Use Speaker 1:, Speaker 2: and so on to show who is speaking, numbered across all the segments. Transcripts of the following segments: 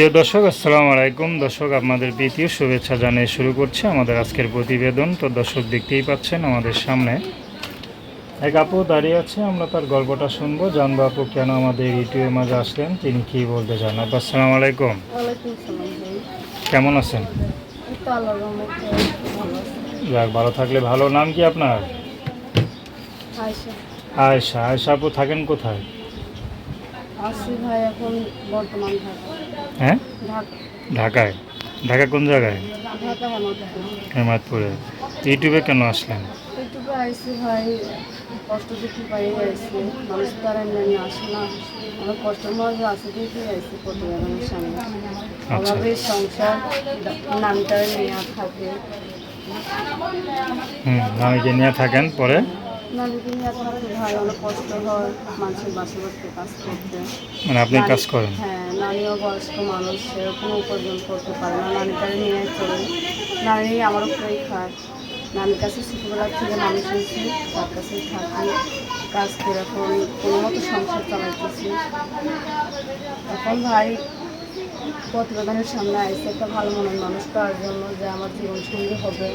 Speaker 1: প্রিয় দর্শক আসসালামু আলাইকুম। দর্শক আপনাদের প্রীতীয় শুভেচ্ছা জানিয়ে শুরু করছে আমাদের আজকের প্রতিবেদন। তো দর্শক দেখতেই পাচ্ছেন আমাদের সামনে এক আপু দাঁড়িয়ে আছে আমরা তার গল্পটা শুনব। জানব আপু কেন আমাদের ইউটিউবের মাঝে আসলেন তিনি কি বলতে চান? আপু আসসালামু আলাইকুম। কেমন আছেন? যাক ভালো থাকলে ভালো। নাম কি আপনার?
Speaker 2: আয়সা
Speaker 1: আয়সা আপু থাকেন কোথায়?
Speaker 2: আসি ভাই এখন বর্তমান ঢাকা
Speaker 1: হ্যাঁ?
Speaker 2: ঢাকা।
Speaker 1: ঢাকায়? ঢাকা কোন জায়গায়? ইউটিউবে কেন আসলেন?
Speaker 2: ইউটিউবে আইসি ভাই কষ্ট দেখি পাই আইসি। মানুষ তো এমনি আসে না। অনেক কষ্টের মধ্যে আছে দেখি আইসি প্রতিবেদনের সামনে।
Speaker 1: আচ্ছা।
Speaker 2: সংসার নামটা নিয়ে থাকে।
Speaker 1: হুম নিয়ে থাকেন পরে?
Speaker 2: নানিকে নিয়ে ভাই অনেক কষ্ট হয় মানুষের বাসা করতে কাজ করতে।
Speaker 1: মানে আপনি কাজ করেন?
Speaker 2: হ্যাঁ নানিও বয়স্ক মানুষ সেরকম উপার্জন করতে পারে না। নানিটারে নিয়ে চলে। নানি আমার উপরেই খায়। নানির কাছে ছোটোবেলা থেকে মানুষ হয়েছে তার কাছেই থাকি কাজ করে এখন কোনো মতো সংসার চালাইতেছি। এখন ভাই প্রতিবেদনের সামনে আইসে একটা ভালো মনের মানুষ পাওয়ার জন্য যে আমার জীবন সঙ্গী হবে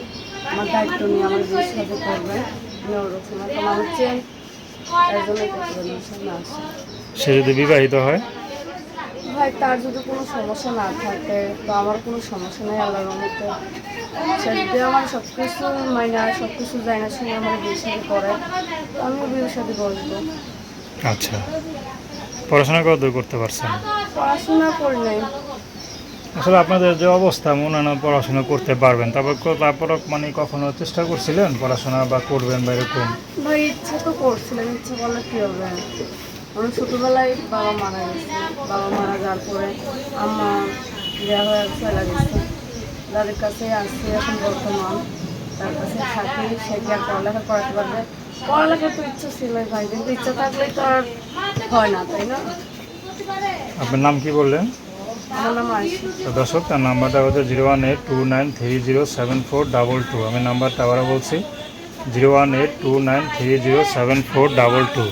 Speaker 2: আমার দায়িত্ব নিয়ে আমার বিয়ে সাথে করবে আমি ওরকম একটা মানুষ তার জন্য সামনে আসে।
Speaker 1: সে যদি বিবাহিত হয়?
Speaker 2: ভাই তার যদি কোনো সমস্যা না থাকে তো আমার কোনো সমস্যা নেই আল্লাহর রহমতে। সে যদি আমার সব কিছু মাইনা সব কিছু জানা শুনে আমার বিয়ে সাথে করে আমিও বিয়ের সাথে বসবো।
Speaker 1: আচ্ছা। পড়াশোনা কত করতে পারছেন?
Speaker 2: পড়াশোনা করি নাই
Speaker 1: আসলে আপনাদের যে অবস্থা মনে না পড়াশোনা করতে পারবেন। তারপর তারপর মানে কখনো চেষ্টা করছিলেন পড়াশোনা বা করবেন বা এরকম?
Speaker 2: ভাই ইচ্ছা তো করছিলাম ইচ্ছা করলে কী হবে? আমি ছোটোবেলায় বাবা মারা গেছে। বাবা মারা যাওয়ার পরে আমার বিয়ে হয়ে চলে গেছে। যাদের কাছে আসছি এখন বর্তমান তার কাছে থাকি সে কি আর পড়ালেখা করাতে পারবে? পড়ালেখার তো ইচ্ছা ছিল ভাই কিন্তু ইচ্ছা থাকলেই তো আর হয় না তাই না?
Speaker 1: আপনার নাম কি বললেন? দর্শক তার নাম্বারটা হচ্ছে zero one eight two nine three zero seven four double two. আমি নাম্বারটা আবারও বলছি zero one eight two nine three zero seven four double two.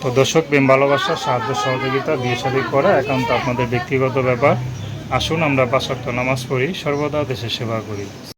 Speaker 1: তো দর্শক প্রেম ভালোবাসা সাহায্য সহযোগিতা বিয়ে শাদী করা একান্ত আপনাদের ব্যক্তিগত ব্যাপার। আসুন আমরা পাঁচক্ত নামাজ পড়ি সর্বদা দেশের সেবা করি।